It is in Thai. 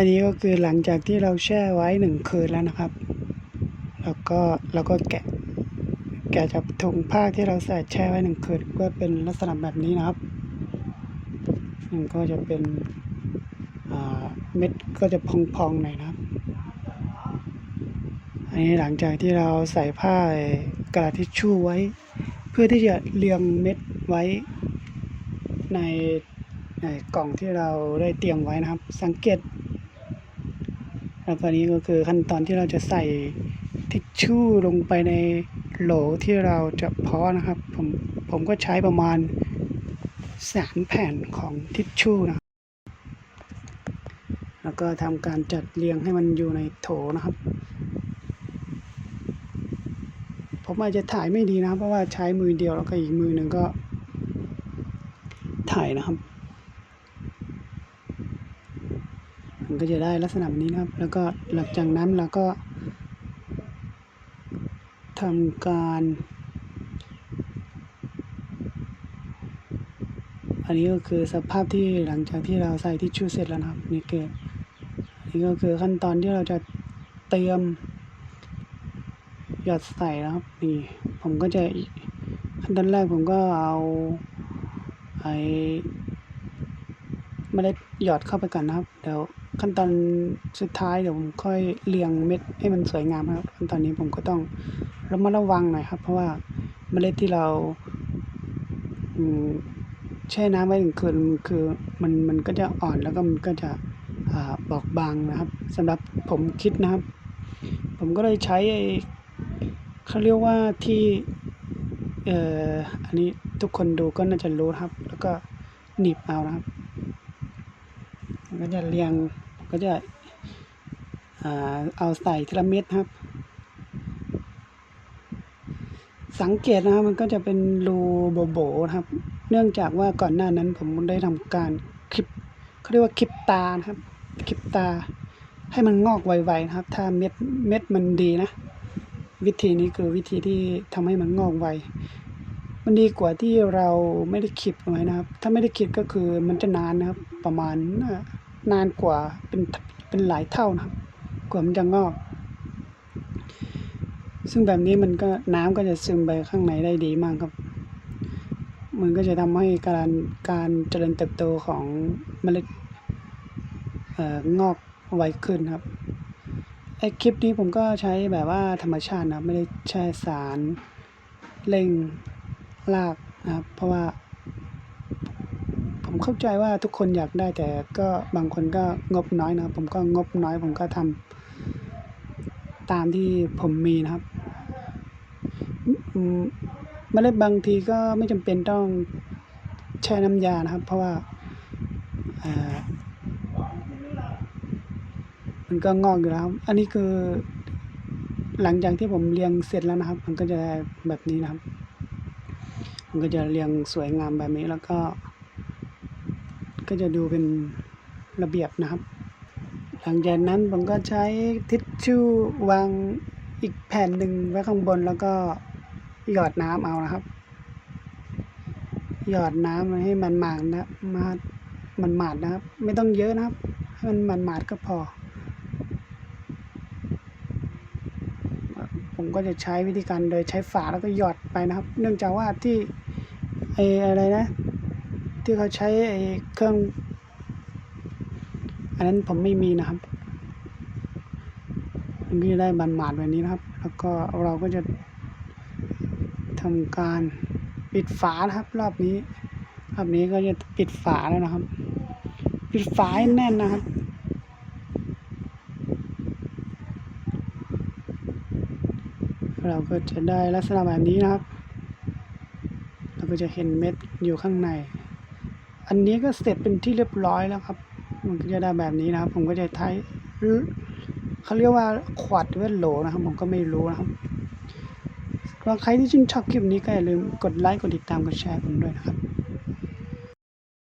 อันนี้ก็คือหลังจากที่เราแช่ไว้หนึ่งคืนแล้วนะครับ แล้วก็เราก็แกะ แกะจากถุงผ้าที่เราใส่แช่ไว้หนึ่งคืนก็เป็นลักษณะแบบนี้นะครับมันก็จะเป็นเม็ดก็จะพองๆหน่อยนะครับ อันนี้หลังจากที่เราใส่ผ้ากระดาษทิชชู่ไว้ เพื่อที่จะเรียงเม็ดไว้ในในกล่องที่เราได้เตรียมไว้นะครับ สังเกต แล้วก็นี้ก็คือขั้นตอนที่เราจะใส่ทิชชู่ลงไปในโหลที่เราจะเพาะนะครับ ผมผมก็ใช้ประมาณสามแผ่นของทิชชู่นะครับแล้วก็ทำการจัดเรียงให้มันอยู่ในโถนะครับ ผมอาจจะถ่ายไม่ดีนะครับเพราะว่าใช้มือเดียวแล้วก็อีกมือหนึ่งก็ถ่ายนะครับ มันก็จะได้ลักษณะแบบนี้นะครับ แล้วก็หลังจากนั้นเราก็ทำการอันนี้ก็คือสภาพที่หลังจากที่เราใส่ทิชชู่เสร็จแล้วนะครับนี่คืออันนี้ก็คือขั้นตอนที่เราจะเตรียมหยอดใส่นะครับนี่ผมก็จะขั้นตอนแรกผมก็เอาไอ้เมล็ดหยอดเข้าไปก่อนนะครับเดี๋ยว ขั้นตอนสุดท้ายเดี๋ยวผมค่อยเรียงเม็ดให้มันสวยงามครับ ขั้นตอนนี้ผมก็ต้องระมัดระวังหน่อยครับ เพราะว่าเมล็ดที่เราแช่น้ำไว้หนึ่งคืนคือมันมันก็จะอ่อนแล้วก็มันก็จะอบอกบางนะครับสำหรับผมคิดนะครับ ผมก็เลยใช้เขาเรียกว่าที่เอ่ออันนี้ทุกคนดูก็น่าจะรู้ครับ แล้วก็หนีบเอานะครับก็จะเรียง ก็จะเอาใส่ทีละเม็ดครับ สังเกตนะครับมันก็จะเป็นรูโบโบครับ เนื่องจากว่าก่อนหน้านั้นผมได้ทำการคลิปเขาเรียกว่าคลิปตานะครับคลิปตา ให้มันงอกไวๆนะครับ ถ้าเม็ดเม็ดมันดีนะ วิธีนี้คือวิธีที่ทำให้มันงอกไว มันดีกว่าที่เราไม่ได้คิดเอาไว้นะครับ ถ้าไม่ได้คิดก็คือมันจะนานนะครับ ประมาณ นานกว่าเป็นเป็นหลายเท่านะครับ กว่ามันจะงอก ซึ่งแบบนี้มันก็น้ำก็จะซึมไปข้างในได้ดีมากครับ มันก็จะทำให้การการเจริญเติบโตของเมล็ดเอ่องอกไวขึ้นครับไอคลิปนี้ผมก็ใช้แบบว่าธรรมชาตินะไม่ได้ใช้สารเร่งรากนะครับ เพราะว่า ผมเข้าใจว่าทุกคนอยากได้แต่ก็บางคนก็งบน้อยนะครับ ผมก็งบน้อย ผมก็ทำตามที่ผมมีนะครับมเมล็ดบางทีก็ไม่จำเป็นต้องแช่น้ำยานะครับ เพราะว่ามันก็งอกอยู่แล้ว อันนี้คือหลังจากที่ผมเรียงเสร็จแล้วนะครับ มันก็จะแบบนี้นะครับ มันก็จะเรียงสวยงามแบบนี้แล้วก็ ก็จะดูเป็นระเบียบนะครับ หลังจากนั้นผมก็ใช้ทิชชู่วางอีกแผ่นหนึ่งไว้ข้างบนแล้วก็หยอดน้ำเอานะครับ หยอดน้ำให้มันหมาดนะมามันหมาดนะครับ ไม่ต้องเยอะนะครับ ให้มันมันหมาดก็พอ ผมก็จะใช้วิธีการโดยใช้ฝาแล้วก็หยอดไปนะครับ เนื่องจากว่าที่ไออะไรนะ ที่เขาใช้ไอเครื่อง อันนั้นผมไม่มีนะครับมันก็จะได้บานหมาดแบบนี้นะครับ แล้วก็เราก็จะทำการปิดฝานะครับ รอบนี้รอบนี้ก็จะปิดฝาแล้วนะครับ ปิดฝาให้แน่นนะครับเราก็จะได้ลักษณะแบบนี้นะครับ เราก็จะเห็นเม็ดอยู่ข้างใน อันนี้ก็เสร็จเป็นที่เรียบร้อยแล้วครับ มันก็จะได้แบบนี้นะครับ ผมก็จะใช้เขาเรียกว่าขวดเวทโหลนะครับ ผมก็ไม่รู้นะครับก็ใครที่ชื่นชอบคลิปนี้ก็อย่าลืมกดไลค์กดติดตามกดแชร์ผมด้วยนะครับ